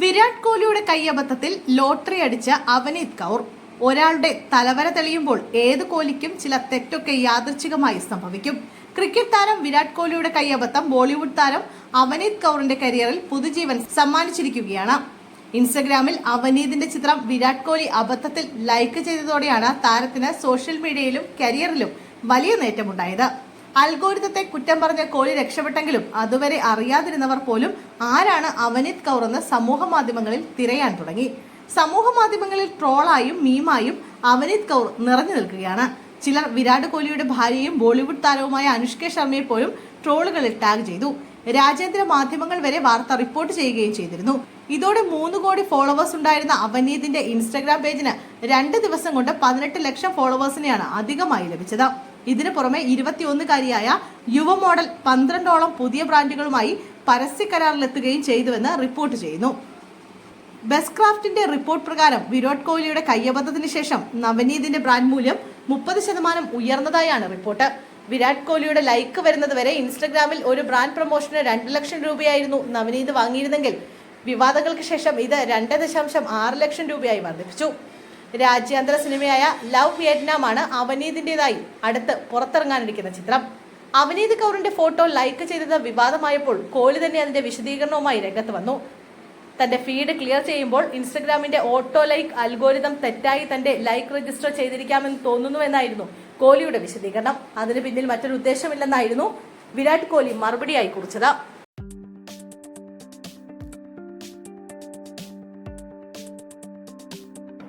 വിരാട് കോഹ്ലിയുടെ കൈയബദ്ധത്തിൽ ലോട്ടറി അടിച്ച അവനീത് കൗർ. ഒരാളുടെ തലവര തെളിയുമ്പോൾ ഏത് കോലിക്കും ചില തെറ്റൊക്കെ യാദൃച്ഛികമായി സംഭവിക്കും. ക്രിക്കറ്റ് താരം വിരാട് കോഹ്ലിയുടെ കൈയബദ്ധം ബോളിവുഡ് താരം അവനീത് കൗറിന്റെ കരിയറിൽ പുതുജീവൻ സമ്മാനിച്ചിരിക്കുകയാണ്. ഇൻസ്റ്റഗ്രാമിൽ അവനീതിന്റെ ചിത്രം വിരാട് കോഹ്ലി അബദ്ധത്തിൽ ലൈക്ക് ചെയ്തതോടെയാണ് താരത്തിന് സോഷ്യൽ മീഡിയയിലും കരിയറിലും വലിയ നേട്ടമുണ്ടായത്. അൽഗോരിതത്തെ കുറ്റം പറഞ്ഞ കോഴി രക്ഷപ്പെട്ടെങ്കിലും അതുവരെ അറിയാതിരുന്നവർ പോലും ആരാണ് അവനിത് കൗർ എന്ന് സമൂഹ മാധ്യമങ്ങളിൽ തിരയാൻ തുടങ്ങി. സമൂഹ മാധ്യമങ്ങളിൽ ട്രോളായും മീമായും അവനിത് കൗർ നിറഞ്ഞു നിൽക്കുകയാണ്. ചിലർ വിരാട് കോഹ്ലിയുടെ ഭാര്യയും ബോളിവുഡ് താരവുമായ അനുഷ്ക ശർമ്മയെ പോലും ട്രോളുകളിൽ ടാഗ് ചെയ്തു. രാജ്യാന്തര മാധ്യമങ്ങൾ വരെ വാർത്ത റിപ്പോർട്ട് ചെയ്യുകയും ചെയ്തിരുന്നു. ഇതോടെ മൂന്ന് കോടി ഫോളോവേഴ്സ് ഉണ്ടായിരുന്ന അവനീതിന്റെ ഇൻസ്റ്റാഗ്രാം പേജിന് രണ്ട് ദിവസം കൊണ്ട് പതിനെട്ട് ലക്ഷം ഫോളോവേഴ്സിനെയാണ് അധികമായി ലഭിച്ചത്. ഇതിനു പുറമെ ഇരുപത്തിയൊന്നുകാരിയായ യുവ മോഡൽ പന്ത്രണ്ടോളം പുതിയ ബ്രാൻഡുകളുമായി പരസ്യ കരാറിലെത്തുകയും ചെയ്തുവെന്ന് റിപ്പോർട്ട് ചെയ്യുന്നു. ബെസ്റ്റ് ക്രാഫ്റ്റിന്റെ റിപ്പോർട്ട് പ്രകാരം വിരാട് കോഹ്ലിയുടെ കയ്യബദ്ധത്തിന് ശേഷം നവനീതിന്റെ ബ്രാൻഡ് മൂല്യം മുപ്പത് ശതമാനം ഉയർന്നതായാണ് റിപ്പോർട്ട്. വിരാട് കോഹ്ലിയുടെ ലൈക്ക് വരുന്നത് വരെ ഇൻസ്റ്റഗ്രാമിൽ ഒരു ബ്രാൻഡ് പ്രൊമോഷന് രണ്ട് ലക്ഷം രൂപയായിരുന്നു നവനീത് വാങ്ങിയിരുന്നെങ്കിൽ വിവാദങ്ങൾക്ക് ശേഷം ഇത് രണ്ട് ദശാംശം ആറ് ലക്ഷം രൂപയായി വർദ്ധിപ്പിച്ചു. രാജ്യാന്തര സിനിമയായ ലവ് വിയറ്റ്നാമാണ് അവനീതിന്റെതായി അടുത്ത് പുറത്തിറങ്ങാനിരിക്കുന്ന ചിത്രം. അവനീത് കൗറിന്റെ ഫോട്ടോ ലൈക്ക് ചെയ്തത് വിവാദമായപ്പോൾ കോഹ്ലി തന്നെ അതിന്റെ വിശദീകരണവുമായി രംഗത്ത് വന്നു. തന്റെ ഫീഡ് ക്ലിയർ ചെയ്യുമ്പോൾ ഇൻസ്റ്റഗ്രാമിന്റെ ഓട്ടോ ലൈക്ക് അൽഗോരിതം തെറ്റായി തന്റെ ലൈക്ക് രജിസ്റ്റർ ചെയ്തിരിക്കാമെന്ന് തോന്നുന്നുവെന്നായിരുന്നു കോഹ്ലിയുടെ വിശദീകരണം. അതിന് പിന്നിൽ മറ്റൊരു ഉദ്ദേശമില്ലെന്നായിരുന്നു വിരാട് കോഹ്ലി മറുപടിയായി കുറിച്ചത്.